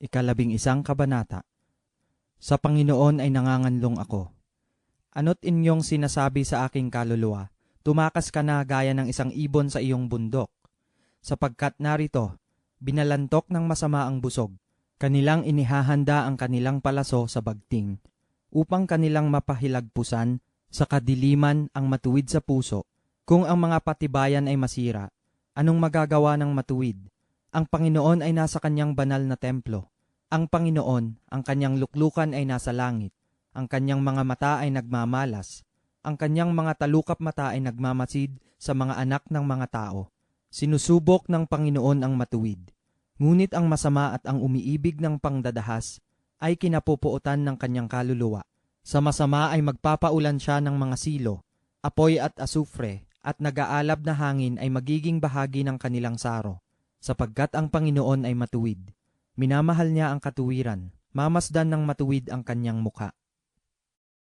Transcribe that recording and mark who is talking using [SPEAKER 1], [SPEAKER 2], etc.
[SPEAKER 1] Ikalabing isang kabanata. Sa Panginoon ay nanganganlong ako. Ano't inyong sinasabi sa aking kaluluwa, tumakas ka na gaya ng isang ibon sa iyong bundok. Sapagkat narito, binalantok ng masama ang busog, kanilang inihahanda ang kanilang palaso sa bagting, upang kanilang mapahilagpusan sa kadiliman ang matuwid sa puso. Kung ang mga patibayan ay masira, anong magagawa ng matuwid? Ang Panginoon ay nasa kanyang banal na templo. Ang Panginoon, ang kanyang luklukan ay nasa langit. Ang kanyang mga mata ay nagmamalas. Ang kanyang mga talukap mata ay nagmamasid sa mga anak ng mga tao. Sinusubok ng Panginoon ang matuwid. Ngunit ang masama at ang umiibig ng pangdadahas ay kinapupuotan ng kanyang kaluluwa. Sa masama ay magpapaulan siya ng mga silo, apoy at asufre, at nagaalab na hangin ay magiging bahagi ng kanilang saro sapagkat ang Panginoon ay matuwid. Minamahal niya ang katuwiran, mamasdan ng matuwid ang kanyang muka.